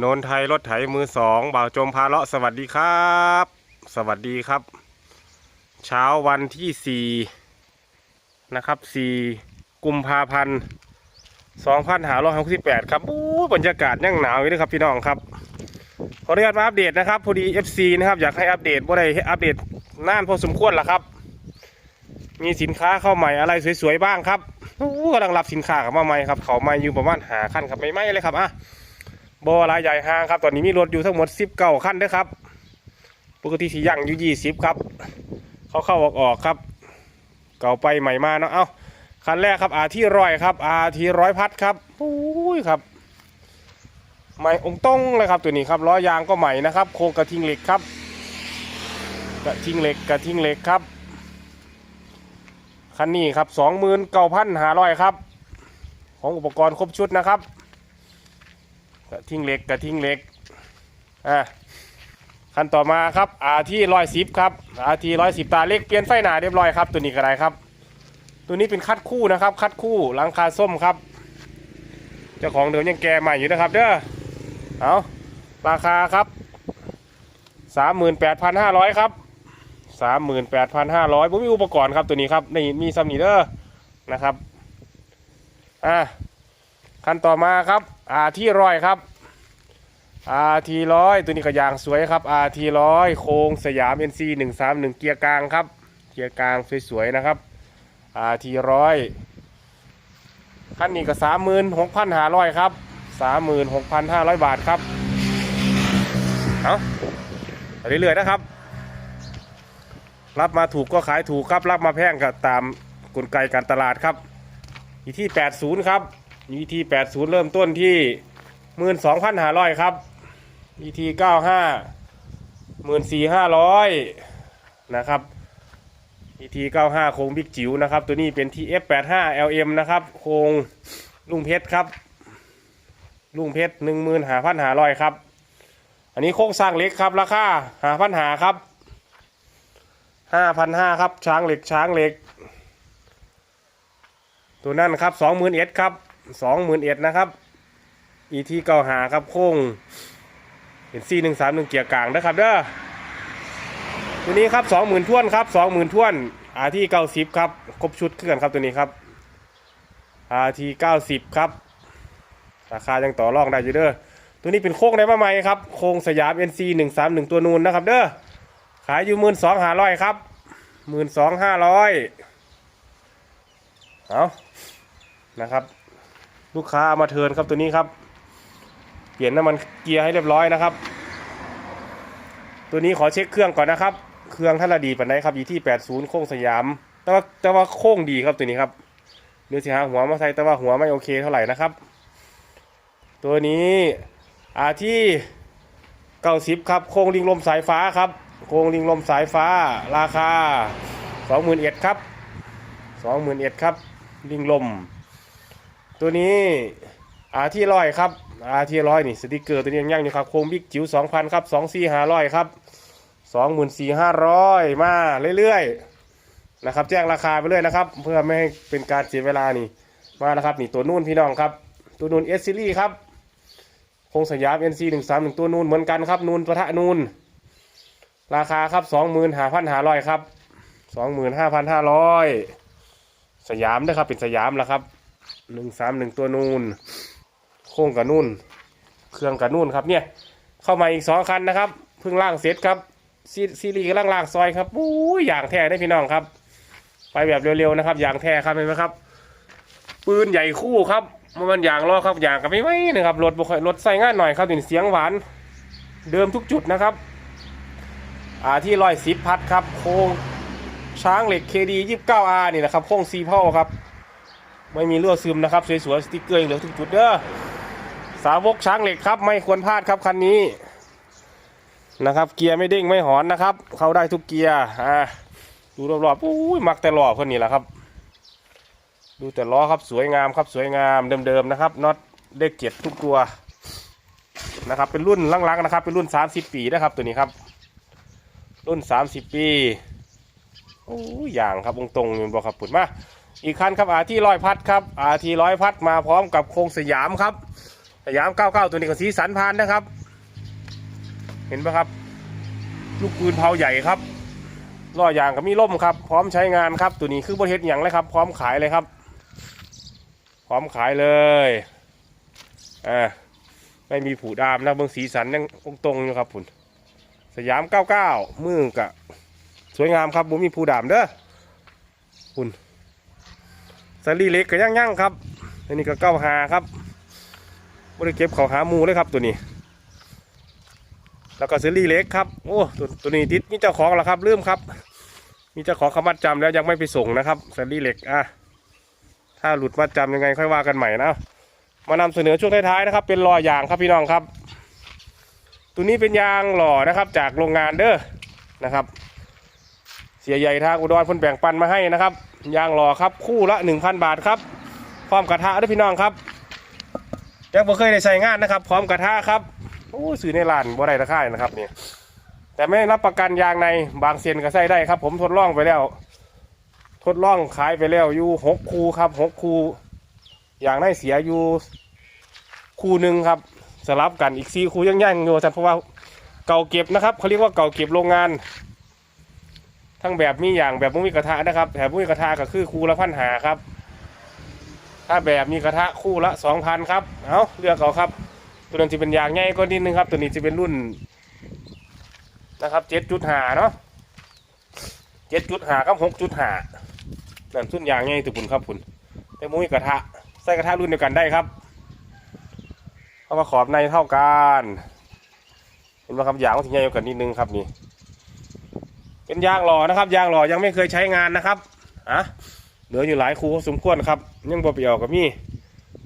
โนนไทยรถไถมือสองบ่าวจมพาเลาะสวัสดีครับ สวัสดีครับ เช้าวันที่สี่นะครับสี่กุมภาพันธ์สองพันหาร้อยหกสิบแปดครับอู้บรรยากาศยังหนาวอยู่เลยครับพี่น้องครับขออนุญาตมาอัปเดตนะครับพอดี FC นะครับอยากให้อัปเดตบ่ได้อัปเดตน่านพอสมควรละครับ มีสินค้าเข้าใหม่อะไรสวยๆบ้างครับอู้กำลังรับสินค้าเข้ามาใหม่ครับเขามาอยู่ประมาณหาขั้นครับไม่ไม่เลยครับอะ บอรายใหญ่ห้างครับ ตอนนี้มีรถอยู่ทั้งหมดสิบเก้าคันด้วยครับ ปกติที่ยั่งอยู่ยี่สิบครับ เขาเข้าออกออกครับ เก่าไปใหม่มาเนาะ เอ้าคันแรกครับอาที่ร้อยครับอาที่ร้อยพัดครับอุ้ยครับใหม่องต้องเลยครับตัวนี้ครับล้อยางก็ใหม่นะครับ โครงกระทิงเหล็กครับ กระทิงเหล็กกระทิงเหล็กครับ คันนี้ครับสองหมื่นเก้าพันห้าร้อยครับ ของอุปกรณ์ครบชุดนะครับ กระทิงเล็กกระทิงเล็กอะขั้นต่อมาครับอาที่ร้อยสิบครับอาที่ร้อยสิบตาเล็กเปลี่ยนไฟหนาเรียบร้อยครับ ตัวนี้ก็ได้ครับ ตัวนี้เป็นคัดคู่นะครับ คัดคู่หลังคาส้มครับเจ้าของเดิมยังแกใหม่อยู่นะครับเด้อเอาราคาครับสามหมื่นแปดพันห้าร้อยครับสามหมื่นแปดพันห้าร้อยผมมีอุปกรณ์ครับตัวนี้ครับนี่มีซัมนีเดอร์นะครับอะ ขั้นต่อมาครับอาที่ร้อยครับอาทีร้อยตัวนี้ก็ยางสวยครับอาทีร้อยโค้งสยาม NC 1 3 1 เกียร์กลางครับ เกียร์กลางสวยๆนะครับอาทีร้อยขั้นนี้ก็สามหมื่นหกพันห้าร้อยครับสามหมื่นหกพันห้าร้อยบาทครับเอาไปเรื่อยๆนะครับ รับมาถูกก็ขายถูกครับ รับมาแพงก็ตามกลไกการตลาดครับ อยู่ที่ 80 ครับ อีทีแปดศูนย์เริ่มต้นที่หมื่นสองพันห้าร้อยครับอีทีเก้าห้าหมื่นสี่ห้าร้อยนะครับอีทีเก้าห้าโครงบิ๊กจิ๋วนะครับ ตัวนี้เป็นทีเอฟแปดห้าเอลเอ็มนะครับโครงลุงเพชรครับ ลุงเพชรหนึ่งหมื่นห้าพันห้าร้อยครับ อันนี้โครงสร้างเหล็กครับ ราคาห้าพันหาครับห้าพันห้าครับช้างเหล็กช้างเหล็ก ตัวนั้นครับสองหมื่นเอ็ดครับ สองหมื่นเอ็ดนะครับอีทีเก้าหาครับโค้งเป็นซีหนึ่งสามหนึ่งเกียร์กลางนะครับเด้อตัวนี้ครับสองหมื่นท่วนครับสองหมื่นท่วนอาทีเก้าสิบครับครบชุดเคลื่อนครับตัวนี้ครับอาทีเก้าสิบครับราคายังต่อรองได้อยู่เด้อตัวนี้เป็นโค้งในมาใหม่ครับโค้งสยาม NC หนึ่งสามหนึ่งตัวนูนนะครับเด้อขายอยู่หมื่นสองห้าร้อยครับหมื่นสองห้าร้อยเอานะครับ ลูกค้าเอามาเทินครับตัวนี้ครับ เปลี่ยนน้ำมันเกียร์ให้เรียบร้อยนะครับ ตัวนี้ขอเช็คเครื่องก่อนนะครับ เครื่องท่านละดีปันไดครับอยู่ที่ 80 โค้งสยาม แต่ว่าแต่ว่าโค้งดีครับตัวนี้ครับเนื้อสีหาหัวมาใส่แต่ว่าหัวไม่โอเคเท่าไหร่นะครับ ตัวนี้อาที่90ครับโค้งลิงลมสายฟ้าครับโค้งลิงลมสายฟ้า ราคา21,000ครับ21,000ครับ ลิงลม ตัวนี้อาที่ร้อยครับอาที่ร้อยนี่สติกเกอร์ตัวนี้ยังยังอยู่ครับโคมบิ๊กจิ๋วสองพันครับสองสี่ห้าร้อยครับสองหมื่นสี่ห้าร้อยมาเรื่อยๆนะครับ แจ้งราคาไปเรื่อยนะครับ เพื่อไม่ให้เป็นการเสียเวลานี่มานะครับนี่ตัวนู่นพี่น้องครับตัวนู่นเอสซิลี่ครับโคงสยามเอ็นซีหนึ่งสามหนึ่งตัวนู่นเหมือนกันครับนูนประทะนูนราคาครับสองหมื่นห้าพันห้าร้อยครับสองหมื่นห้าพันห้าร้อยสยามนะครับเป็นสยามแล้วครับ หนึ่งสามหนึ่งตัวนูนโค้งกับนุ่น เครื่องกับนุ่นครับเนี่ยเข้ามาอีกสองคันนะครับเพิ่งล่างเสร็จครับซีซีรีส์กำลังล่างซอยครับปุ้ยอย่างแท้ได้พี่น้องครับ ไปแบบเร็วๆนะครับ อย่างแท้ครับเห็นไหมครับ ปืนใหญ่คู่ครับมันมันอย่างล้อครับอย่างกับไม่ไหวนะครับรถบุครถใส่ง่ายหน่อยครับถึงเสียงหวาน เดิมทุกจุดนะครับ อ่าที่ร้อยสิบพัดครับ โค้งช้างเหล็ก KD 29R นี่นะครับโค้งซีเพาครับ ไม่มีรั่วซึมนะครับสวยๆสติ๊กเกอร์ยังเหลือทุกจุดเด้อสาวกช้างเหล็กครับ ไม่ควรพลาดครับคันนี้นะครับ เกียร์ไม่เด้งไม่หอนนะครับ เข้าได้ทุกเกียร์อ่าดูรอบๆอุ้ยมักแต่ล้อคนนี้แหละครับ ดูแต่ล้อครับสวยงามครับสวยงามเดิมๆนะครับน็อตเลขเจ็ดทุกตัวนะครับเป็นรุ่นลังๆนะครับ เป็นรุ่น 30 ปีนะครับตัวนี้ครับ รุ่น 30 ปีโอ้ยอย่างครับองค์ตรงนี่บอกครับปุ่นมา อีกคันครับอาที่ร้อยพัดครับอาที่ร้อยพัดมาพร้อมกับโครงสยามครับ สยาม99ตัวนี้ก็สีสันพานนะครับ เห็นปะครับ ลูกปืนเผาใหญ่ครับล้อยางก็มีล่มครับ พร้อมใช้งานครับ ตัวนี้คือบริเทศอย่างเลยครับ พร้อมขายเลยครับ พร้อมขายเลยอ่าไม่มีผูดามนะเบื้องสีสันยังตรงๆอยู่ครับพุ่นสยาม99มือกะสวยงามครับบุมีผูดามเด้อพุ่น สลีเล็กก็ย่างๆครับอันนี้ก็เก้าหาครับบริเก็บเขาหามูเลยครับตัวนี้ แล้วก็ซีรีส์เล็กครับโอ้ตัวตัวนี้ติดมีเจ้าของแล้วครับลืมครับ มีเจ้าของเขามัดจำแล้วยังไม่ไปส่งนะครับซีรีส์เล็กอะถ้าหลุดมัดจำยังไงค่อยว่ากันใหม่นะมานำเสนอช่วงท้ายๆนะครับ เป็นรอยางครับพี่น้องครับ ตัวนี้เป็นยางหล่อนะครับ จากโรงงานเด้อนะครับ เสียใหญ่ทางอุดรพ่นแบ่งปันมาให้นะครับยางหล่อครับคู่ละ 1,000 บาทครับพร้อมกระทะด้วยพี่น้องครับยังบ่เคยได้ใช้งานนะครับ พร้อมกระทะครับโอ้ยซื้อในร้านบ่ได้ราคานะครับเนี่ยแต่ไม่รับประกันยางในบางเซียนก็ใส่ได้ครับ ผมทดลองไปแล้ว ทดลองขายไปแล้วอยู่หกคูครับหกคูอย่างในเสียอยู่คูหนึ่งครับสลับกันอีกสี่คูยังย่างอยู่เพราะว่าเก่าเก็บนะครับเขาเรียกว่าเก่าเก็บโรงงาน ทั้งแบบมีอย่างแบบไม่มีกระทะนะครับแบบไม่มีกระทะก็คือคูละพันหาครับ ถ้าแบบมีกระทะคู่ละสองพันครับเอาเลือกเอาครับ ตัวนั้นจะเป็นยางใหญ่ก็นิดนึงครับ ตัวนี้จะเป็นรุ่นนะครับเจ็ดจุดหาเนาะเจ็ดจุดหากับหกจุดหานั่นสุ่นยางใหญ่ตัวปุ่นครับปุ่นแต่มุ้ยกระทะใส่กระทะรุ่นเดียวกันได้ครับเพราะว่าขอบในเท่ากันเห็นไหมครับยางมันถึงใหญ่กว่านิดนึงครับนี่ เป็นยางหล่อนะครับ ยางหล่อยังไม่เคยใช้งานนะครับอะเหลืออยู่หลายคูสมควรครับยังบ่เปียวกับมี่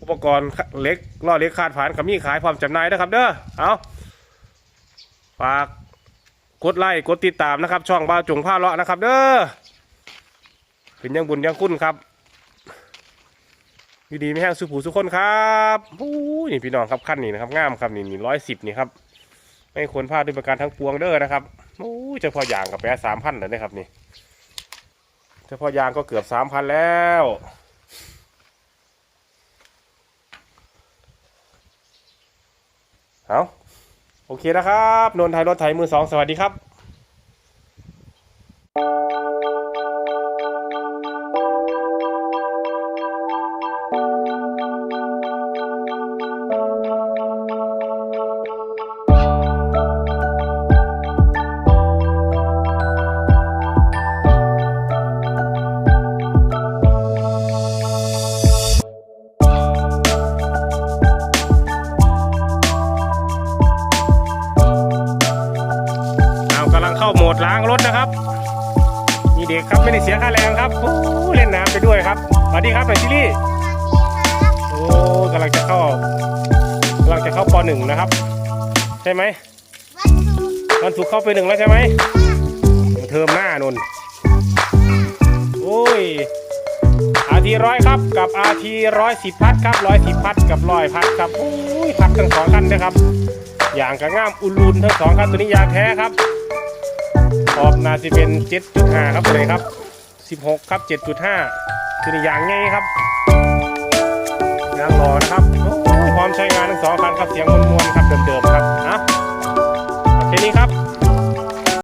อุปกรณ์เล็กล่อเล็กคาดผ่านกับมี่ขายพร้อมจำหน่ายนะครับ เด้อเอาฝากกดไลค์กดติดตามนะครับ ช่องบ้าวจงผ้าเลาะนะครับ เด้อเป็นยังบุญยังคุณครับอยู่ดีไม่แห้งสุผูสุคนครับโอ้ยนี่พี่น้องครับขั้นนี้นะครับงามครับนี่นี่ร้อยสิบนี่ครับไม่ควรพลาดด้วยประการทั้งปวงเด้อนะครับ โอ้ยเฉพาะยางกับแปะสามพันเลยนะครับนี่เฉพาะยางก็เกือบสามพันแล้วเอาโอเคนะครับ นนทไทยรถไทยมือสองสวัสดีครับ ด้วยครับสวัสดีครับหน่อยชิลี่โอ้กำลังจะเข้ากำลังจะเข้าปหนึ่งนะครับ ใช่ไหมวันศุกร์เข้าไปหนึ่งแล้วใช่ไหมเทอมหน้านนโอ้ยอาทีร้อยครับ กับอาทีร้อยสิบพัดครับร้อยสิบพัดกับร้อยพัดครับโอ้ยพัดทั้งสองคันนะครับอย่างกระง่ามอุลุนทั้งสองครับตัวนี้ยางแท้ครับขอบนาสิเป็น7.5ครับเลยครับ 16 ครับ 7.5ตัวนี้ยางไงครับยางรอนะครับพร้อมใช้งานทั้งสองคันครับเสียงมวนๆครับเดิมๆครับนะโอเคนี้ครับ